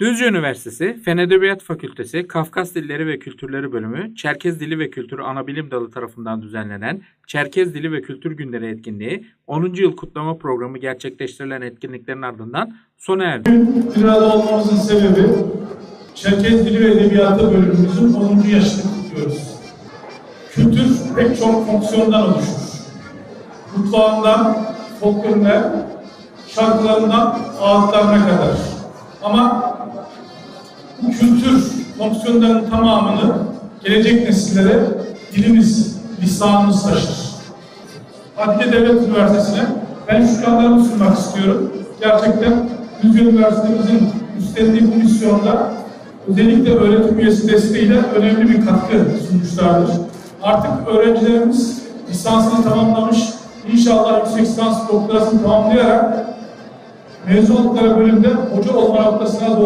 Düzce Üniversitesi Fen Edebiyat Fakültesi Kafkas Dilleri ve Kültürleri Bölümü Çerkez Dili ve Kültürü Anabilim Dalı tarafından düzenlenen Çerkez Dili ve Kültür Günleri etkinliği 10. yıl kutlama programı gerçekleştirilen etkinliklerin ardından sona erdi. Bir arada olmamızın sebebi Çerkez Dili ve Edebiyatı bölümümüzün 10. yaşını kutluyoruz. Kültür pek çok fonksiyondan oluşur. Mutfağından, folkloruna, şarkılarından ağıtlarına kadar. Ama bu kültür fonksiyonlarının tamamını gelecek nesillere dilimiz, lisanımız taşır. Hatice Devlet Üniversitesi'ne ben şükranlarımı sunmak istiyorum. Gerçekten Düzce Üniversitemizin üstlendiği bu misyonda özellikle öğretim üyesi desteğiyle önemli bir katkı sunmuşlardır. Artık öğrencilerimiz lisansını tamamlamış, inşallah yüksek lisans doktorasını tamamlayarak mezun oldukları bölümde hoca olma noktasına doğru